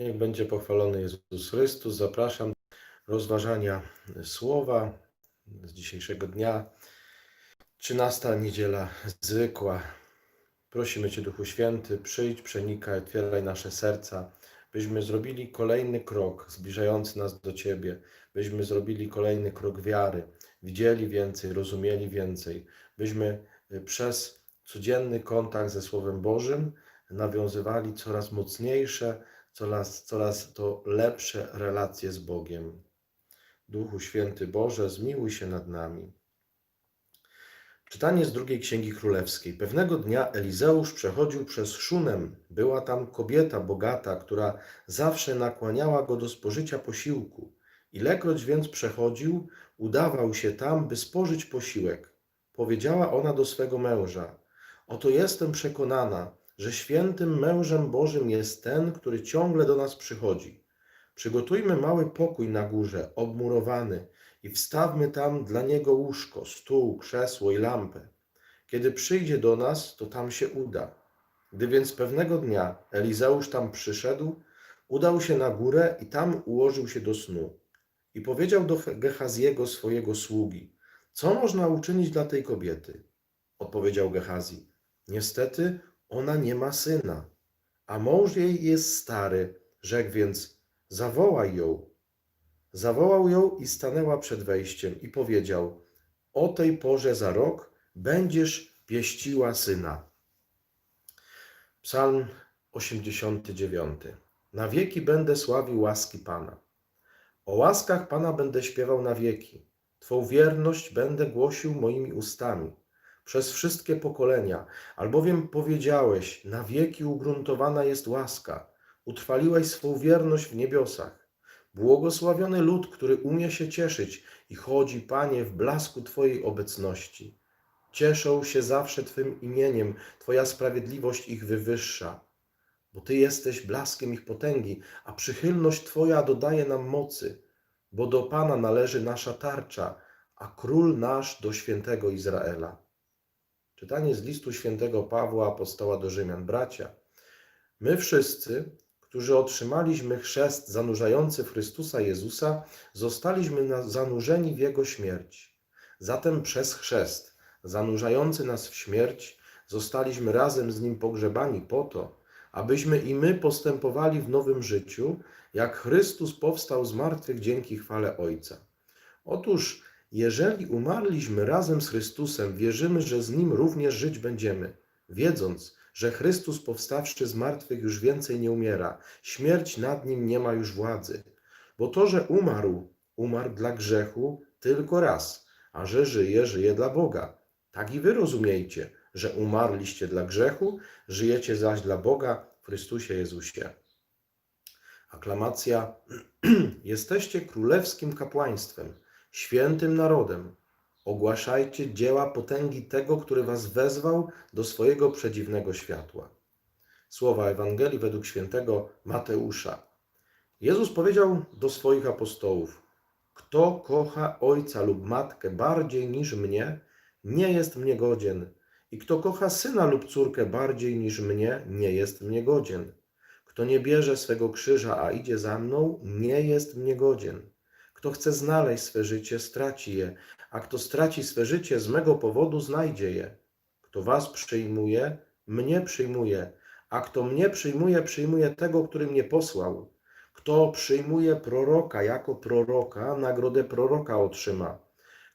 Niech będzie pochwalony Jezus Chrystus. Zapraszam do rozważania słowa z dzisiejszego dnia. 13 niedziela zwykła. Prosimy Cię, Duchu Święty, przyjdź, przenikaj, otwieraj nasze serca, byśmy zrobili kolejny krok zbliżający nas do Ciebie, byśmy zrobili kolejny krok wiary, widzieli więcej, rozumieli więcej, byśmy y, przez codzienny kontakt ze Słowem Bożym nawiązywali coraz mocniejsze, coraz, coraz to lepsze relacje z Bogiem. Duchu Święty Boże, zmiłuj się nad nami. Czytanie z drugiej Księgi Królewskiej. Pewnego dnia Elizeusz przechodził przez Szunem. Była tam kobieta bogata, która zawsze nakłaniała go do spożycia posiłku. Ilekroć więc przechodził, udawał się tam, by spożyć posiłek. Powiedziała ona do swego męża: Oto jestem przekonana, że świętym mężem Bożym jest ten, który ciągle do nas przychodzi. Przygotujmy mały pokój na górze, obmurowany, i wstawmy tam dla niego łóżko, stół, krzesło i lampę. Kiedy przyjdzie do nas, to tam się uda. Gdy więc pewnego dnia Elizeusz tam przyszedł, udał się na górę i tam ułożył się do snu. I powiedział do Gehaziego swojego sługi: Co można uczynić dla tej kobiety? Odpowiedział Gehazi: Niestety ona nie ma syna, a mąż jej jest stary. Rzekł więc: Zawołaj ją. Zawołał ją i stanęła przed wejściem i powiedział: O tej porze za rok będziesz pieściła syna. Psalm 89. Na wieki będę sławił łaski Pana. O łaskach Pana będę śpiewał na wieki. Twą wierność będę głosił moimi ustami przez wszystkie pokolenia, albowiem powiedziałeś: Na wieki ugruntowana jest łaska, utrwaliłeś swą wierność w niebiosach. Błogosławiony lud, który umie się cieszyć i chodzi, Panie, w blasku Twojej obecności. Cieszą się zawsze Twym imieniem, Twoja sprawiedliwość ich wywyższa. Bo Ty jesteś blaskiem ich potęgi, a przychylność Twoja dodaje nam mocy, bo do Pana należy nasza tarcza, a król nasz do świętego Izraela. Czytanie z listu świętego Pawła, apostoła do Rzymian. Bracia, my wszyscy, którzy otrzymaliśmy chrzest zanurzający w Chrystusa Jezusa, zostaliśmy zanurzeni w Jego śmierć. Zatem przez chrzest zanurzający nas w śmierć, zostaliśmy razem z Nim pogrzebani po to, abyśmy i my postępowali w nowym życiu, jak Chrystus powstał z martwych dzięki chwale Ojca. Otóż, jeżeli umarliśmy razem z Chrystusem, wierzymy, że z Nim również żyć będziemy, wiedząc, że Chrystus powstawszy z martwych już więcej nie umiera, śmierć nad Nim nie ma już władzy. Bo to, że umarł, umarł dla grzechu tylko raz, a że żyje, żyje dla Boga. Tak i wy rozumiejcie, że umarliście dla grzechu, żyjecie zaś dla Boga w Chrystusie Jezusie. Aklamacja. Jesteście królewskim kapłaństwem, świętym narodem. Ogłaszajcie dzieła potęgi tego, który was wezwał do swojego przedziwnego światła. Słowa Ewangelii według świętego Mateusza. Jezus powiedział do swoich apostołów: Kto kocha ojca lub matkę bardziej niż mnie, nie jest mnie godzien. I kto kocha syna lub córkę bardziej niż mnie, nie jest mnie godzien. Kto nie bierze swego krzyża, a idzie za mną, nie jest mnie godzien. Kto chce znaleźć swe życie, straci je, a kto straci swe życie z mego powodu, znajdzie je. Kto was przyjmuje, mnie przyjmuje, a kto mnie przyjmuje, przyjmuje tego, który mnie posłał. Kto przyjmuje proroka jako proroka, nagrodę proroka otrzyma.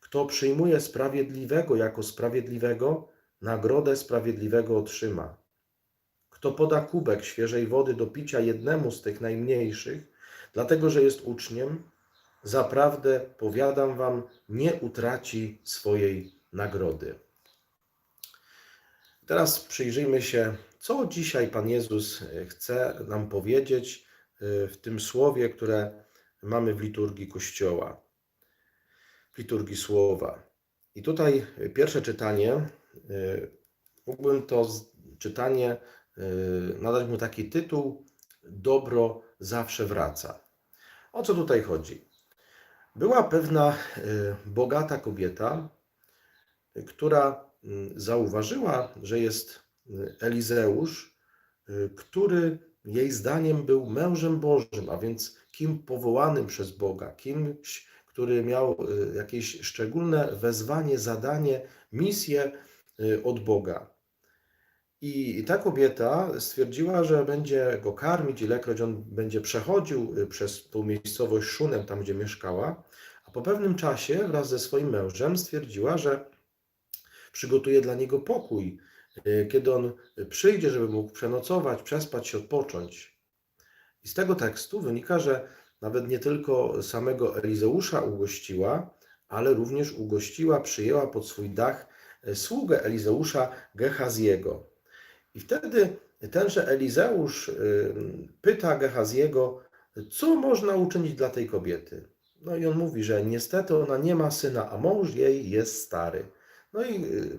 Kto przyjmuje sprawiedliwego jako sprawiedliwego, nagrodę sprawiedliwego otrzyma. Kto poda kubek świeżej wody do picia jednemu z tych najmniejszych, dlatego że jest uczniem, zaprawdę powiadam wam, nie utraci swojej nagrody. Teraz przyjrzyjmy się, co dzisiaj Pan Jezus e, chce nam powiedzieć e, w tym słowie, które mamy w liturgii Kościoła, w liturgii Słowa. I tutaj pierwsze czytanie, e, mógłbym to czytanie e, nadać mu taki tytuł: Dobro zawsze wraca. O co tutaj chodzi? Była pewna e, bogata kobieta, e, która mm, zauważyła, że jest Elizeusz, y, który jej zdaniem był mężem Bożym, a więc kim powołanym przez Boga, kimś, który miał y, jakieś szczególne wezwanie, zadanie, misję y, od Boga. I ta kobieta stwierdziła, że będzie go karmić, ilekroć on będzie przechodził y, przez tą miejscowość Szunem, tam gdzie mieszkała, a po pewnym czasie wraz ze swoim mężem stwierdziła, że przygotuje dla niego pokój, y, kiedy on przyjdzie, żeby mógł przenocować, przespać się, odpocząć. I z tego tekstu wynika, że nawet nie tylko samego Elizeusza ugościła, ale również ugościła, przyjęła pod swój dach y, sługę Elizeusza Gehaziego. I wtedy tenże Elizeusz y, pyta Gehaziego, co można uczynić dla tej kobiety. No i on mówi, że niestety ona nie ma syna, a mąż jej jest stary. No i y,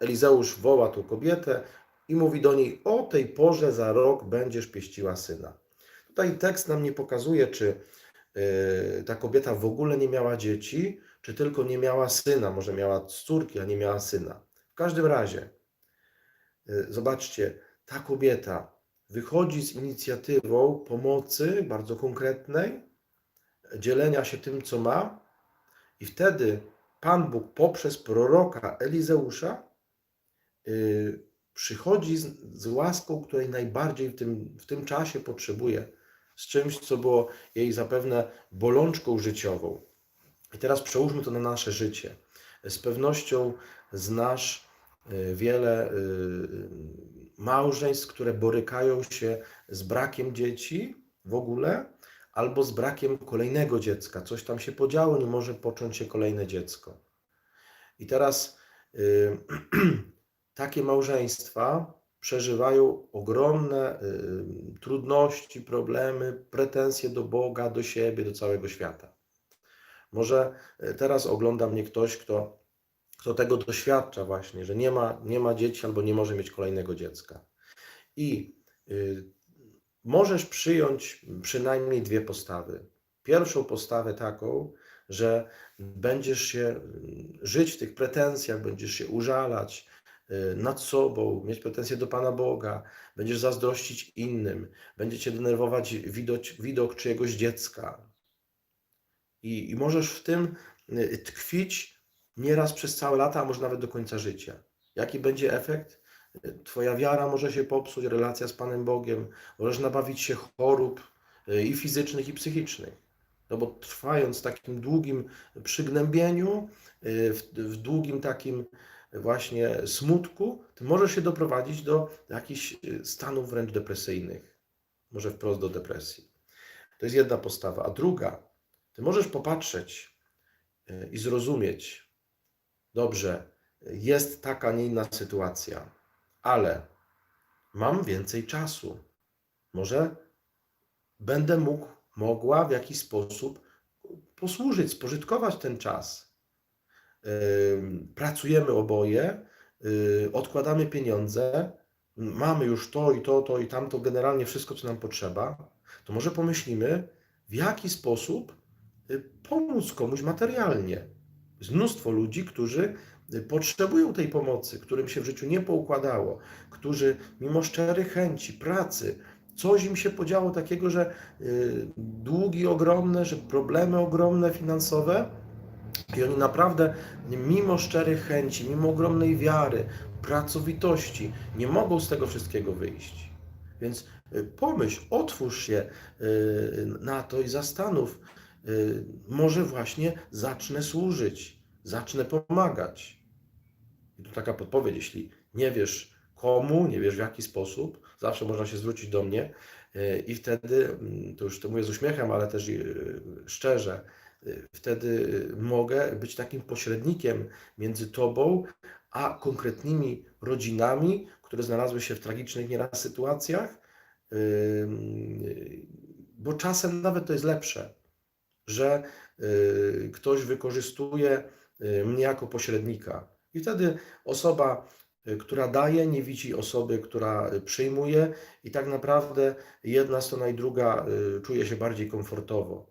Elizeusz woła tą kobietę i mówi do niej: O tej porze za rok będziesz pieściła syna. Tutaj tekst nam nie pokazuje, czy y, ta kobieta w ogóle nie miała dzieci, czy tylko nie miała syna. Może miała córki, a nie miała syna. W każdym razie, zobaczcie, ta kobieta wychodzi z inicjatywą pomocy bardzo konkretnej, dzielenia się tym, co ma, i wtedy Pan Bóg poprzez proroka Elizeusza yy, przychodzi z, z łaską, której najbardziej w tym, w tym czasie potrzebuje, z czymś, co było jej zapewne bolączką życiową. I teraz przełóżmy to na nasze życie. Z pewnością znasz wiele yy, małżeństw, które borykają się z brakiem dzieci w ogóle, albo z brakiem kolejnego dziecka. Coś tam się podziało, nie może począć się kolejne dziecko. I teraz y, takie małżeństwa przeżywają ogromne y, trudności, problemy, pretensje do Boga, do siebie, do całego świata. Może y, teraz ogląda mnie ktoś, kto, kto tego doświadcza właśnie, że nie ma, nie ma dzieci albo nie może mieć kolejnego dziecka. I y, możesz przyjąć przynajmniej dwie postawy. Pierwszą postawę taką, że będziesz się żyć w tych pretensjach, będziesz się użalać y, nad sobą, mieć pretensje do Pana Boga, będziesz zazdrościć innym, będzie cię denerwować widok, widok czyjegoś dziecka. I, I możesz w tym y, tkwić nieraz przez całe lata, a może nawet do końca życia. Jaki będzie efekt? Twoja wiara może się popsuć, relacja z Panem Bogiem, możesz nabawić się chorób y, i fizycznych, i psychicznych. No bo trwając w takim długim przygnębieniu, y, w, w długim takim właśnie smutku, ty możesz się doprowadzić do jakichś y, stanów wręcz depresyjnych, może wprost do depresji. To jest jedna postawa. A druga, ty możesz popatrzeć i zrozumieć, dobrze, jest taka, nie inna sytuacja ale mam więcej czasu. Może będę mógł, mogła w jakiś sposób posłużyć, spożytkować ten czas. Pracujemy oboje, y, odkładamy pieniądze, mamy już to i to, to i tamto, generalnie wszystko, co nam potrzeba, to może pomyślimy, w jaki sposób y, pomóc komuś materialnie. Jest mnóstwo ludzi, którzy potrzebują tej pomocy, którym się w życiu nie poukładało, którzy mimo szczerych chęci, pracy, coś im się podziało takiego, że y, długi ogromne, że problemy ogromne finansowe i oni naprawdę mimo szczerych chęci, mimo ogromnej wiary, pracowitości nie mogą z tego wszystkiego wyjść. Więc y, pomyśl, otwórz się y, na to i zastanów, może właśnie zacznę służyć, zacznę pomagać. I tu taka podpowiedź, jeśli nie wiesz komu, nie wiesz w jaki sposób, zawsze można się zwrócić do mnie. E, i wtedy, mm, to już to mówię z uśmiechem, ale też e, szczerze, wtedy mogę być takim pośrednikiem między Tobą a konkretnymi rodzinami, które znalazły się w tragicznych nieraz sytuacjach, bo czasem nawet to jest lepsze, że ktoś wykorzystuje mnie jako pośrednika i wtedy osoba, y, która daje, nie widzi osoby, która y, przyjmuje, i tak naprawdę jedna strona i druga y, czuje się bardziej komfortowo.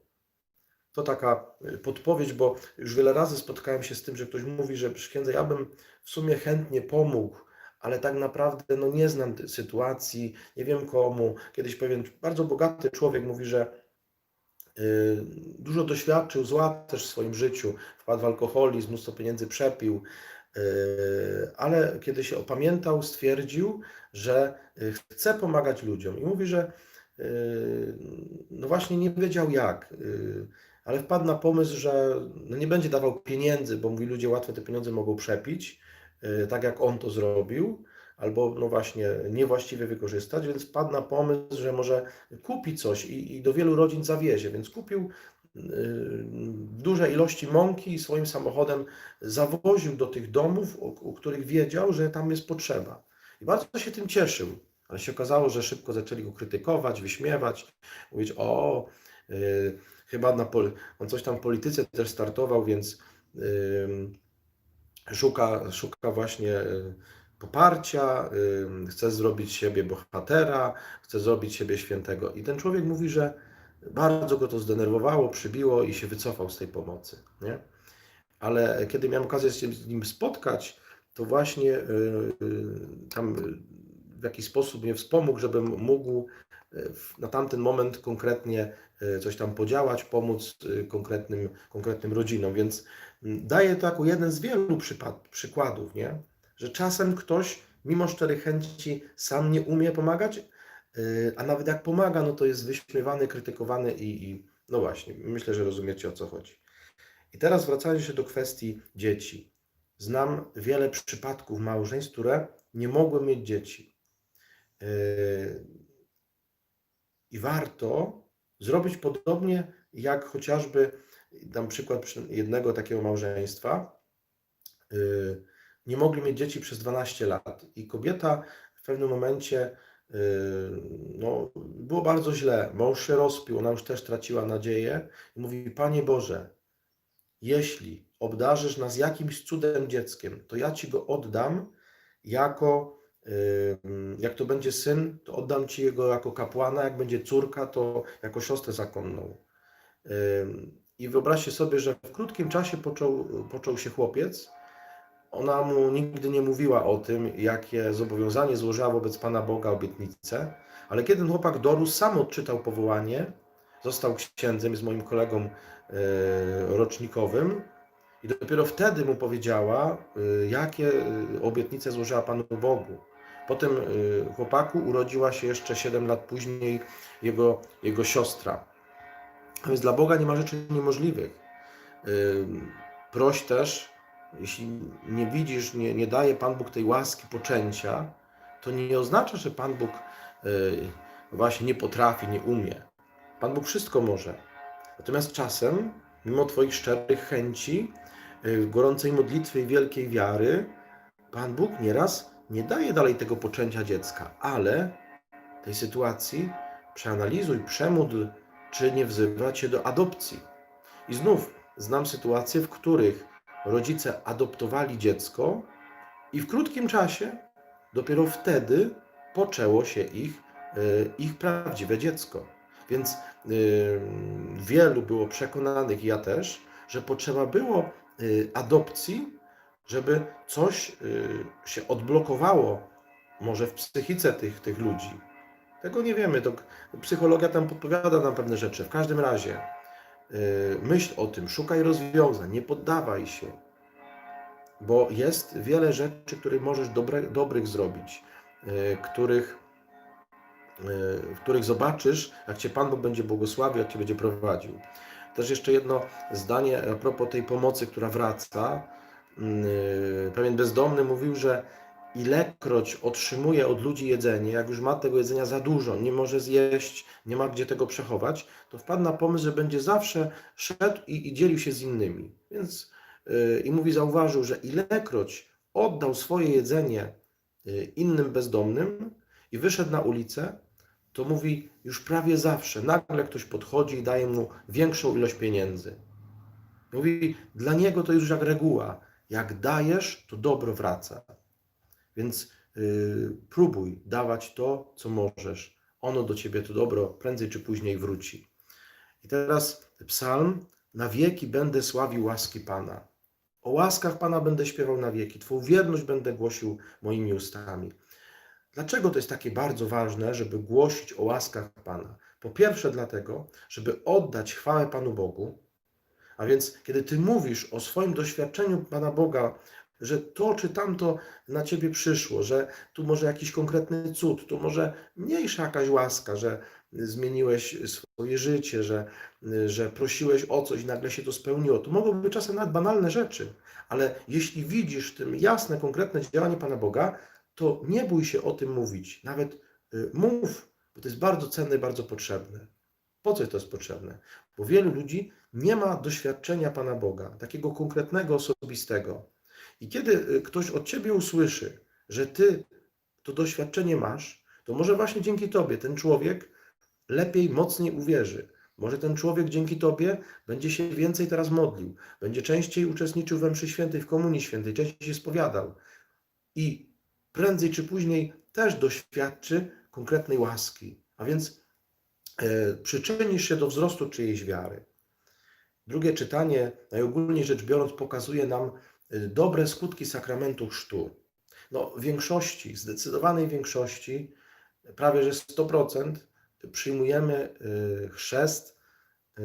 To taka podpowiedź, bo już wiele razy spotkałem się z tym, że ktoś mówi, że księdza, ja bym w sumie chętnie pomógł, ale tak naprawdę no, nie znam sytuacji, nie wiem komu. Kiedyś pewien bardzo bogaty człowiek mówi, że y, dużo doświadczył zła też w swoim życiu, wpadł w alkoholizm, mnóstwo pieniędzy przepił, y, ale kiedy się opamiętał, stwierdził, że y, chce pomagać ludziom i mówi, że y, no właśnie nie wiedział jak, y, ale wpadł na pomysł, że no nie będzie dawał pieniędzy, bo mówi, ludzie łatwo te pieniądze mogą przepić, y, tak jak on to zrobił, albo no właśnie niewłaściwie wykorzystać, więc wpadł na pomysł, że może kupi coś i, i do wielu rodzin zawiezie, więc kupił y, duże ilości mąki i swoim samochodem zawoził do tych domów, u, u których wiedział, że tam jest potrzeba. I bardzo się tym cieszył, ale się okazało, że szybko zaczęli go krytykować, wyśmiewać, mówić, o, y, chyba na pol- on coś tam w polityce też startował, więc y, szuka, szuka właśnie poparcia, chce zrobić siebie bohatera, chce zrobić siebie świętego. I ten człowiek mówi, że bardzo go to zdenerwowało, przybiło i się wycofał z tej pomocy. Nie? Ale kiedy miałem okazję się z nim spotkać, to właśnie y, y, tam y, w jakiś sposób mnie wspomógł, żebym mógł na tamten moment konkretnie coś tam podziałać, pomóc konkretnym, konkretnym rodzinom. Więc mm, daję to jako jeden z wielu przykładów, nie? Że czasem ktoś mimo szczerych chęci sam nie umie pomagać, y, a nawet jak pomaga, no to jest wyśmiewany, krytykowany i, i no właśnie, myślę, że rozumiecie o co chodzi. I teraz wracając się do kwestii dzieci. Znam wiele przypadków małżeństw, które nie mogły mieć dzieci. Yy, I warto zrobić podobnie jak chociażby, dam przykład przy- jednego takiego małżeństwa. Yy, Nie mogli mieć dzieci przez 12 lat i kobieta w pewnym momencie yy, no, było bardzo źle. Mąż się rozpił, ona już też traciła nadzieję i mówi: Panie Boże, jeśli obdarzysz nas jakimś cudem dzieckiem, to ja ci go oddam jako, ym, jak to będzie syn, to oddam ci jego jako kapłana, jak będzie córka, to jako siostrę zakonną. Ym, I wyobraźcie sobie, że w krótkim czasie począł, począł się chłopiec. Ona mu nigdy nie mówiła o tym, jakie zobowiązanie złożyła wobec Pana Boga obietnicę, ale kiedy chłopak dorósł, sam odczytał powołanie, został księdzem, jest moim kolegą e, rocznikowym i dopiero wtedy mu powiedziała, e, jakie e, obietnice złożyła Panu Bogu. Potem chłopaku urodziła się jeszcze 7 lat później jego, jego siostra. A więc dla Boga nie ma rzeczy niemożliwych. Proś też, jeśli nie widzisz, nie, nie daje Pan Bóg tej łaski poczęcia, to nie oznacza, że Pan Bóg y, właśnie nie potrafi, nie umie. Pan Bóg wszystko może. Natomiast czasem, mimo Twoich szczerych chęci, y, gorącej modlitwy i wielkiej wiary, Pan Bóg nieraz nie daje dalej tego poczęcia dziecka, ale tej sytuacji przeanalizuj, przemódl, czy nie wzywa Cię do adopcji. I znów znam sytuacje, w których rodzice adoptowali dziecko i w krótkim czasie, dopiero wtedy poczęło się ich, y, ich prawdziwe dziecko. Więc y, wielu było przekonanych, ja też, że potrzeba było y, adopcji, żeby coś się odblokowało może w psychice tych, tych ludzi. Tego nie wiemy, to psychologia tam podpowiada nam pewne rzeczy. W każdym razie myśl o tym, szukaj rozwiązań, nie poddawaj się, bo jest wiele rzeczy, które możesz dobre, dobrych zrobić, y, których, y, których zobaczysz, jak Cię Pan Bóg będzie błogosławił, jak Cię będzie prowadził. Też jeszcze jedno zdanie a propos tej pomocy, która wraca. Y, Pewien bezdomny mówił, że ilekroć otrzymuje od ludzi jedzenie, jak już ma tego jedzenia za dużo, nie może zjeść, nie ma gdzie tego przechować, to wpadł na pomysł, że będzie zawsze szedł i, i dzielił się z innymi. Więc yy, i mówi, zauważył, że ilekroć oddał swoje jedzenie yy, innym bezdomnym i wyszedł na ulicę, to mówi, już prawie zawsze nagle ktoś podchodzi i daje mu większą ilość pieniędzy. Mówi, dla niego to już jak reguła. Jak dajesz, to dobro wraca. Więc y, próbuj dawać to, co możesz. Ono do ciebie to dobro prędzej czy później wróci. I teraz psalm: Na wieki będę sławił łaski Pana. O łaskach Pana będę śpiewał na wieki, Twą wierność będę głosił moimi ustami. Dlaczego to jest takie bardzo ważne, żeby głosić o łaskach Pana? Po pierwsze, dlatego, żeby oddać chwałę Panu Bogu. A więc, kiedy Ty mówisz o swoim doświadczeniu Pana Boga, że to czy tamto na Ciebie przyszło, że tu może jakiś konkretny cud, tu może mniejsza jakaś łaska, że zmieniłeś swoje życie, że, że prosiłeś o coś i nagle się to spełniło. To mogą być czasem nawet banalne rzeczy, ale jeśli widzisz w tym jasne, konkretne działanie Pana Boga, to nie bój się o tym mówić. Nawet y, mów, bo to jest bardzo cenne i bardzo potrzebne. Po co to jest potrzebne? Bo wielu ludzi nie ma doświadczenia Pana Boga, takiego konkretnego, osobistego. I kiedy y, ktoś od Ciebie usłyszy, że Ty to doświadczenie masz, to może właśnie dzięki Tobie ten człowiek lepiej, mocniej uwierzy. Może ten człowiek dzięki Tobie będzie się więcej teraz modlił, będzie częściej uczestniczył we mszy świętej, w komunii świętej, częściej się spowiadał. I prędzej czy później też doświadczy konkretnej łaski. A więc e, przyczynisz się do wzrostu czyjejś wiary. Drugie czytanie, najogólniej rzecz biorąc, pokazuje nam dobre skutki sakramentu chrztu. No, w większości, zdecydowanej większości, prawie że 100%, przyjmujemy y, chrzest y,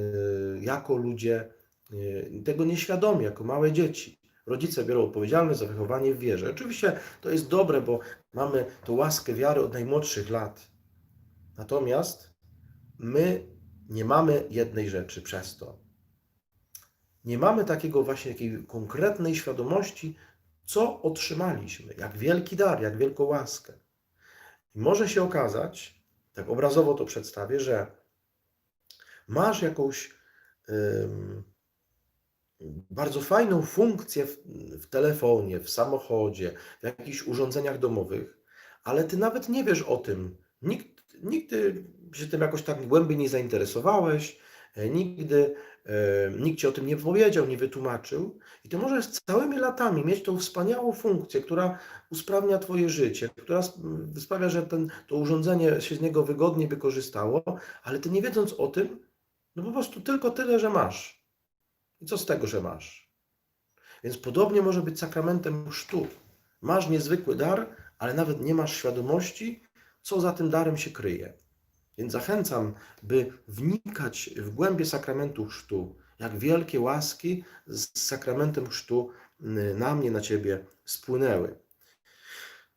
jako ludzie y, tego nieświadomie, jako małe dzieci. Rodzice biorą odpowiedzialność za wychowanie w wierze. Oczywiście to jest dobre, bo mamy tą łaskę wiary od najmłodszych lat. Natomiast my nie mamy jednej rzeczy przez to. Nie mamy takiego właśnie takiej konkretnej świadomości, co otrzymaliśmy, jak wielki dar, jak wielką łaskę. I może się okazać, tak obrazowo to przedstawię, że masz jakąś bardzo fajną funkcję w, w telefonie, w samochodzie, w jakichś urządzeniach domowych, ale ty nawet nie wiesz o tym. Nikt, nigdy się tym jakoś tak głębiej nie zainteresowałeś, e, nigdy nikt ci o tym nie powiedział, nie wytłumaczył. I ty możesz całymi latami mieć tą wspaniałą funkcję, która usprawnia twoje życie, która sp- sprawia, że ten, to urządzenie się z niego wygodnie by korzystało, ale ty nie wiedząc o tym, no po prostu tylko tyle, że masz. I co z tego, że masz? Więc podobnie może być sakramentem chrztu. Masz niezwykły dar, ale nawet nie masz świadomości, co za tym darem się kryje. Więc zachęcam, by wnikać w głębie sakramentu chrztu, jak wielkie łaski z sakramentem chrztu y, na mnie, na ciebie spłynęły.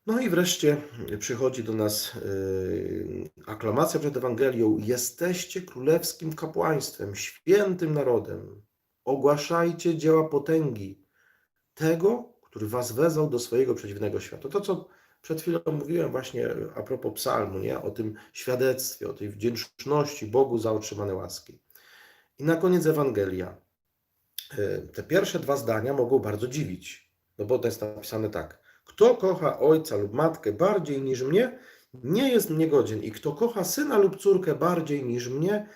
No i wreszcie przychodzi do nas y, aklamacja przed Ewangelią. Jesteście królewskim kapłaństwem, świętym narodem. Ogłaszajcie dzieła potęgi tego, który was wezwał do swojego przedziwnego świata. To, co przed chwilą mówiłem właśnie a propos psalmu, nie? o tym świadectwie, o tej wdzięczności Bogu za otrzymane łaski. I na koniec Ewangelia. Y, Te pierwsze dwa zdania mogą bardzo dziwić, no bo to jest napisane tak. Kto kocha ojca lub matkę bardziej niż mnie, nie jest mnie godzien. I kto kocha syna lub córkę bardziej niż mnie,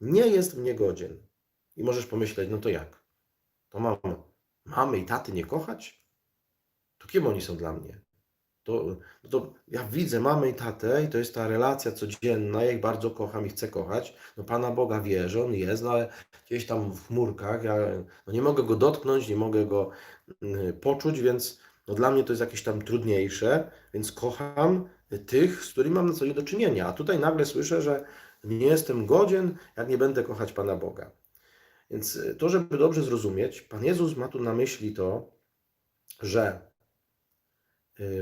nie jest mnie godzien. I możesz pomyśleć, no to jak? To mam mamy i taty nie kochać? To kim oni są dla mnie? To, no to ja widzę mamę i tatę i to jest ta relacja codzienna, ja ich bardzo kocham i chcę kochać. No Pana Boga wierzę, On jest, no ale gdzieś tam w chmurkach, ja no nie mogę Go dotknąć, nie mogę Go y, poczuć, więc no dla mnie to jest jakieś tam trudniejsze, więc kocham tych, z którymi mam na co dzień do czynienia. A tutaj nagle słyszę, że nie jestem godzien, jak nie będę kochać Pana Boga. Więc y, to, żeby dobrze zrozumieć, Pan Jezus ma tu na myśli to, że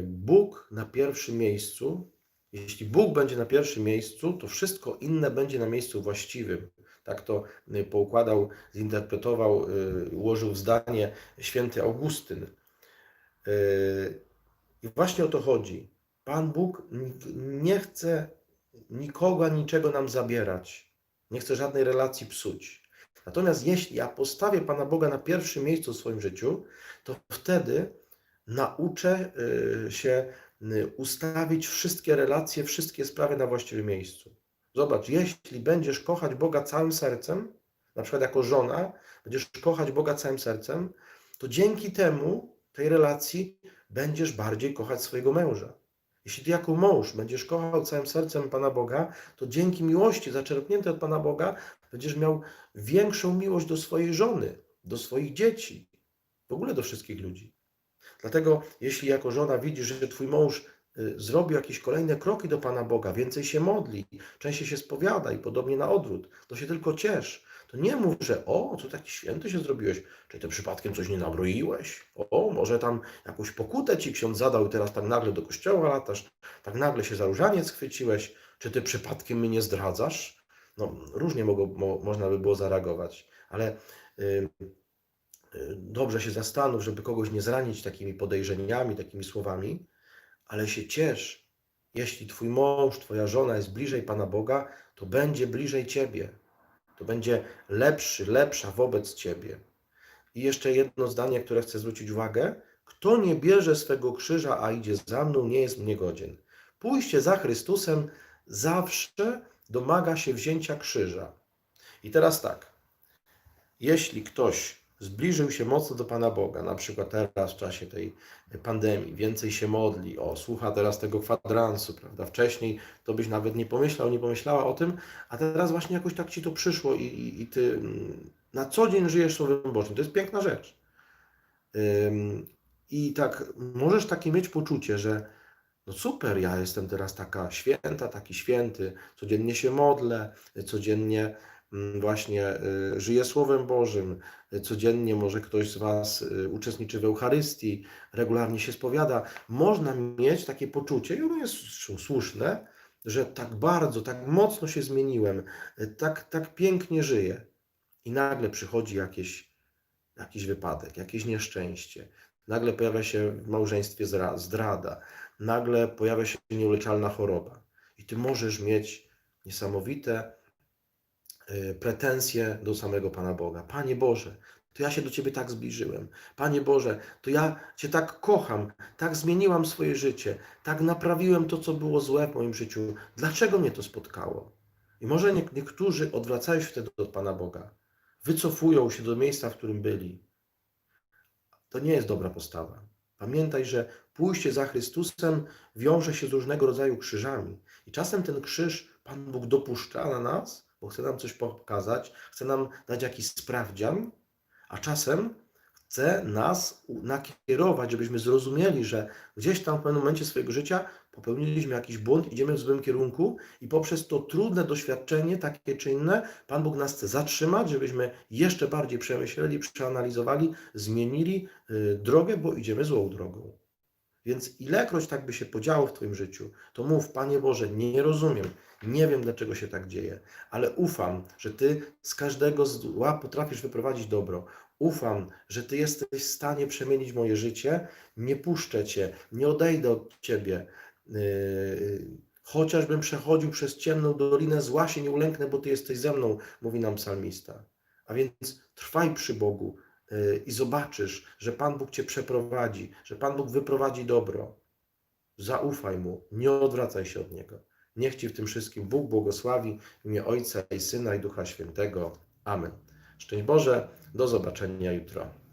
Bóg na pierwszym miejscu, jeśli Bóg będzie na pierwszym miejscu, to wszystko inne będzie na miejscu właściwym. Tak to y, poukładał, zinterpretował, y, ułożył w zdanie święty Augustyn. Y, I właśnie o to chodzi. Pan Bóg nie chce nikogo, niczego nam zabierać. Nie chce żadnej relacji psuć. Natomiast jeśli ja postawię Pana Boga na pierwszym miejscu w swoim życiu, to wtedy nauczę y, się y, ustawić wszystkie relacje, wszystkie sprawy na właściwym miejscu. Zobacz, jeśli będziesz kochać Boga całym sercem, na przykład jako żona, będziesz kochać Boga całym sercem, to dzięki temu, tej relacji, będziesz bardziej kochać swojego męża. Jeśli ty jako mąż będziesz kochał całym sercem Pana Boga, to dzięki miłości zaczerpniętej od Pana Boga będziesz miał większą miłość do swojej żony, do swoich dzieci. w ogóle do wszystkich ludzi. Dlatego, jeśli jako żona widzisz, że twój mąż y, zrobił jakieś kolejne kroki do Pana Boga, więcej się modli, częściej się spowiada i podobnie na odwrót, to się tylko ciesz. To nie mów, że o, co taki święty się zrobiłeś, czy ty przypadkiem coś nie nabroiłeś? O, może tam jakąś pokutę ci ksiądz zadał i teraz tak nagle do kościoła latasz, tak nagle się za różaniec chwyciłeś, czy ty przypadkiem mnie nie zdradzasz? No, różnie mogło, mo, można by było zareagować, ale y, y, dobrze się zastanów, żeby kogoś nie zranić takimi podejrzeniami, takimi słowami, ale się ciesz, jeśli twój mąż, twoja żona jest bliżej Pana Boga, to będzie bliżej ciebie. To będzie lepszy, lepsza wobec ciebie. I jeszcze jedno zdanie, które chcę zwrócić uwagę. Kto nie bierze swego krzyża, a idzie za mną, nie jest mnie godzien. Pójście za Chrystusem zawsze domaga się wzięcia krzyża. I teraz tak. Jeśli ktoś zbliżył się mocno do Pana Boga, na przykład teraz w czasie tej pandemii, więcej się modli, o, słucha teraz tego kwadransu, prawda? Wcześniej to byś nawet nie pomyślał, nie pomyślała o tym, a teraz właśnie jakoś tak ci to przyszło i, i, i ty mm, na co dzień żyjesz Słowem Bożym. To jest piękna rzecz. Ym, I tak możesz takie mieć poczucie, że no super, ja jestem teraz taka święta, taki święty, codziennie się modlę, codziennie właśnie y, żyję Słowem Bożym, codziennie może ktoś z Was y, uczestniczy w Eucharystii, regularnie się spowiada. Można mieć takie poczucie, i ono jest słuszne, że tak bardzo, tak mocno się zmieniłem, tak, tak pięknie żyję. I nagle przychodzi jakieś, jakiś wypadek, jakieś nieszczęście. Nagle pojawia się w małżeństwie zdrada, nagle pojawia się nieuleczalna choroba. I ty możesz mieć niesamowite pretensje do samego Pana Boga. Panie Boże, to ja się do Ciebie tak zbliżyłem. Panie Boże, to ja Cię tak kocham, tak zmieniłam swoje życie, tak naprawiłem to, co było złe w moim życiu. Dlaczego mnie to spotkało? I może nie- niektórzy odwracają się wtedy od Pana Boga, wycofują się do miejsca, w którym byli. To nie jest dobra postawa. Pamiętaj, że pójście za Chrystusem wiąże się z różnego rodzaju krzyżami. I czasem ten krzyż Pan Bóg dopuszcza na nas, bo chce nam coś pokazać, chce nam dać jakiś sprawdzian, a czasem chce nas nakierować, żebyśmy zrozumieli, że gdzieś tam w pewnym momencie swojego życia popełniliśmy jakiś błąd, idziemy w złym kierunku i poprzez to trudne doświadczenie, takie czy inne, Pan Bóg nas chce zatrzymać, żebyśmy jeszcze bardziej przemyśleli, przeanalizowali, zmienili y, drogę, bo idziemy złą drogą. Więc ilekroć tak by się podziało w Twoim życiu, to mów, Panie Boże, nie rozumiem, nie wiem dlaczego się tak dzieje, ale ufam, że Ty z każdego zła potrafisz wyprowadzić dobro. Ufam, że Ty jesteś w stanie przemienić moje życie. Nie puszczę Cię, nie odejdę od Ciebie. Yy, Chociażbym przechodził przez ciemną dolinę zła się nie ulęknę, bo Ty jesteś ze mną, mówi nam psalmista. A więc trwaj przy Bogu yy, i zobaczysz, że Pan Bóg Cię przeprowadzi, że Pan Bóg wyprowadzi dobro. Zaufaj Mu, nie odwracaj się od Niego. Niech Ci w tym wszystkim Bóg błogosławi w imię Ojca i Syna i Ducha Świętego. Amen. Szczęść Boże, do zobaczenia jutro.